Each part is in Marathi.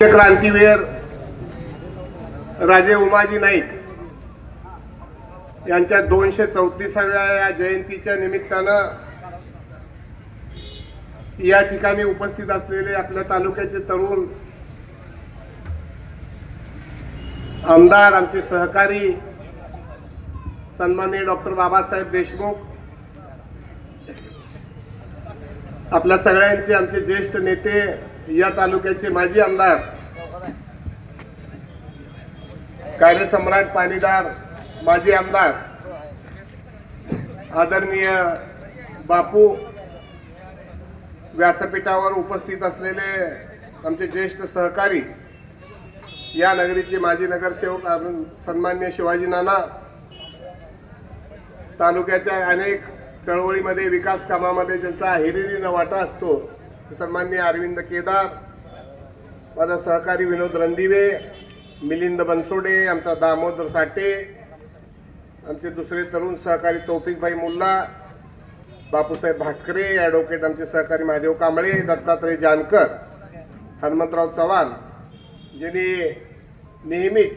क्रांतीवीर राजे उमाजी नाईक यांच्या दोनशे चौतीसाव्या या जयंतीच्या निमित्तानं या ठिकाणी उपस्थित असलेले आपल्या तालुक्याचे तरुण आमदार आमचे सहकारी सन्माननीय डॉक्टर बाबासाहेब देशमुख आपल्या सगळ्यांचे आमचे ज्येष्ठ नेते या तालुक्याचे माजी आमदार कार्यसम्राट पाणीदार माजी आमदार आदरणीय बापू व्यासपीठावर उपस्थित असलेले आमचे ज्येष्ठ सहकारी या नगरीचे माजी नगरसेवक सन्मान्य शिवाजी नाना तालुक्याच्या अनेक चळवळीमध्ये विकास कामामध्ये ज्यांचा हिरिरीनं वाटा असतो सन्मान्य अरविंद केदार माझा सहकारी विनोद रणदिवे मिलिंद बनसोडे आमचा दामोदर साठे आमचे दुसरे तरुण सहकारी तौफिकभाई मुल्ला बापूसाहेब भाटकरे ॲडव्होकेट आमचे सहकारी महादेव कांबळे दत्तात्रय जानकर हनुमंतराव चव्हाण ज्यांनी नेहमीच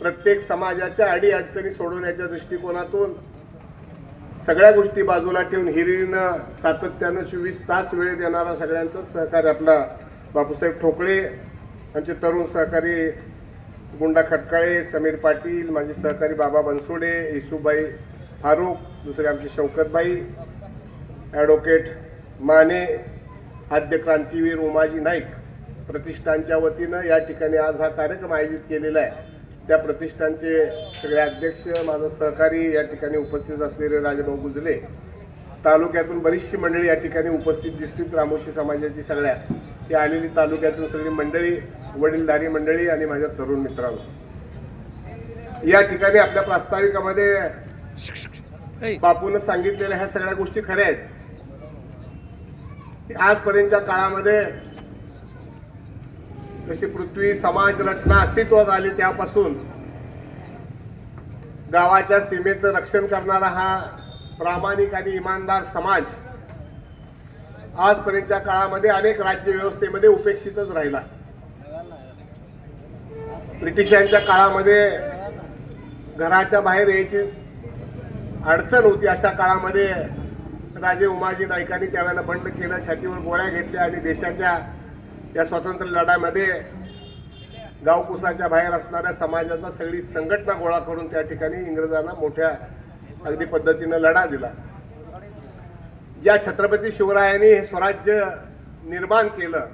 प्रत्येक समाजाच्या अडीअडचणी सोडवण्याच्या दृष्टिकोनातून सगळ्या गोष्टी बाजूला ठेवून हिरीनं सातत्यानं चोवीस तास वेळ देणारा सगळ्यांचा सहकारी आपला बापूसाहेब ठोकळे आमचे तरुण सहकारी गुंडा खटकाळे समीर पाटील माझे सहकारी बाबा बनसोडे येसूबाई फारूक दुसरे आमचे शौकतबाई ॲडव्होकेट माने आद्य क्रांतीवीर उमाजी नाईक प्रतिष्ठानच्या वतीनं या ठिकाणी आज हा कार्यक्रम आयोजित केलेला आहे. त्या प्रतिष्ठानचे सगळे अध्यक्ष माझा सहकारी या ठिकाणी उपस्थित असलेले राजभाऊ गुजले. तालुक्यातून बरीचशी मंडळी या ठिकाणी उपस्थित दिसतील रामोशी समाजाची सगळ्या. ही आलेली तालुक्यातून सगळी मंडळी वडीलधारी मंडळी आणि माझ्या तरुण मित्रांनो. या ठिकाणी आपल्या प्रास्ताविकामध्ये बापून सांगितलेल्या ह्या सगळ्या गोष्टी खऱ्या आहेत. आजपर्यंतच्या काळामध्ये जशी पृथ्वी समाज रचना अस्तित्वात आली त्यापासून गावाच्या सीमेचं रक्षण करणारा हा प्रामाणिक आणि इमानदार समाज आजपर्यंतच्या काळामध्ये अनेक राज्य व्यवस्थेमध्ये उपेक्षितच राहिला. ब्रिटिशांच्या काळामध्ये घराच्या बाहेर यायची अडचण होती. अशा काळामध्ये राजे उमाजी नाईकांनी त्यावेळेला बंड केलं छातीवर गोळ्या घेतल्या आणि देशाच्या या स्वातंत्र्य लढ्यामध्ये गावकुसाच्या बाहेर असणाऱ्या समाजाचा सगळी संघटना गोळा करून त्या ठिकाणी इंग्रजांना मोठ्या अगदी पद्धतीनं लढा दिला. ज्या छत्रपती शिवरायांनी हे स्वराज्य निर्माण केलं